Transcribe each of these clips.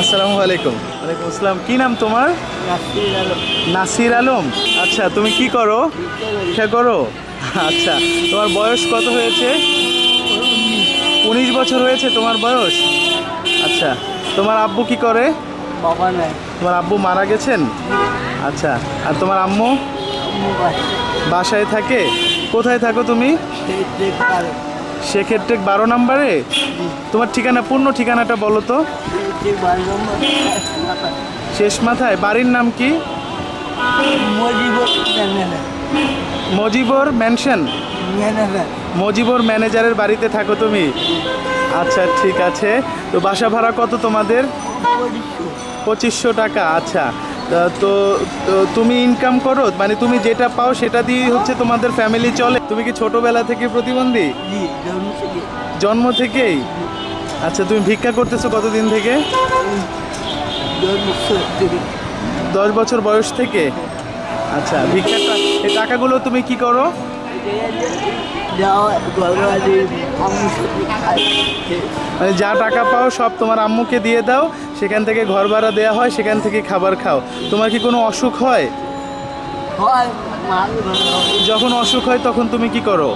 আসসালামু আলাইকুম। ওয়ালাইকুম আসসালাম। কি নাম তোমার? নাসির আলম। আচ্ছা তুমি কি করো? শিক্ষা করো? আচ্ছা তোমার বয়স কত হয়েছে? উনিশ বছর হয়েছে তোমার বয়স? আচ্ছা তোমার আব্বু কি করে? তোমার আব্বু মারা গেছেন? আচ্ছা আর তোমার আম্মু? বাসায়। থাকে? কোথায় থাকো তুমি? সেক্ষেত্রে বারো নম্বরে? তোমার ঠিকানা, পূর্ণ ঠিকানাটা বলো তো। শেষ মাথায়, বাড়ির নাম কি? মজিবর ম্যানশন মজিবর ম্যানেজারের বাড়িতে থাকো তুমি। আচ্ছা ঠিক আছে। তো বাসা ভাড়া কত তোমাদের? পঁচিশশো টাকা আচ্ছা। তা- তুমি ইনকাম করো মানে তুমি যেটা পাও সেটা দিয়ে হচ্ছে তোমাদের ফ্যামিলি চলে। তুমি কি ছোটবেলা থেকে প্রতিবন্ধী? জন্ম থেকেই। আচ্ছা তুমি ভিক্ষা করতেছো কতদিন থেকে? দশ বছর বয়স থেকে? আচ্ছা ভিক্ষা এই টাকাগুলো তুমি কি করো? মানে যা টাকা পাও সব তোমার আম্মুকে দিয়ে দাও সেখান থেকে ঘর ভাড়া দেওয়া হয় সেখান থেকে খাবার খাও। তোমার কি কোনো অসুখ হয়? যখন অসুখ হয় তখন তুমি কি করো?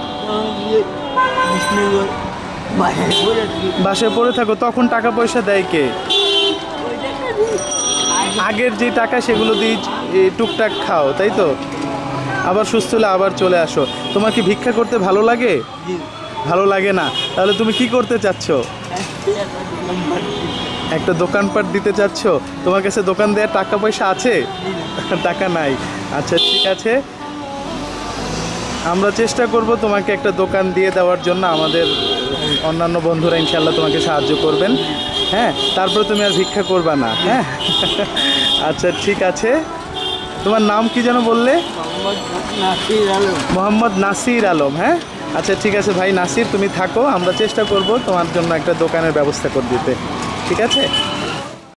বাসায় পড়ে থাকো। তখন টাকা পয়সা দেয় কে? আগের যে টাকা সেগুলো দিয়ে টুকটাক খাও তাই তো? আবার সুস্থ হলে আবার চলে আসো। তোমার কি ভিক্ষা করতে ভালো লাগে? ভালো লাগে না। তাহলে তুমি কি করতে চাচ্ছ? একটা দোকানপাট দিতে চাচ্ছ? তোমার কাছে দোকান দেওয়ার টাকা পয়সা আছে? টাকা নাই। আচ্ছা ঠিক আছে। আমরা চেষ্টা করব তোমাকে একটা দোকান দিয়ে দেওয়ার জন্য। আমাদের অন্যান্য বন্ধুরা ইনশাল্লাহ তোমাকে সাহায্য করবেন। হ্যাঁ তারপরে তুমি আর ভিক্ষা করবা না। হ্যাঁ? আচ্ছা ঠিক আছে। তোমার নাম কি যেন বললে? মোহাম্মদ নাসির আলম হ্যাঁ? আচ্ছা ঠিক আছে ভাই, নাসির, তুমি থাকো, আমরা চেষ্টা করব তোমার জন্য একটা দোকানের ব্যবস্থা করে দিতে। ঠিক আছে?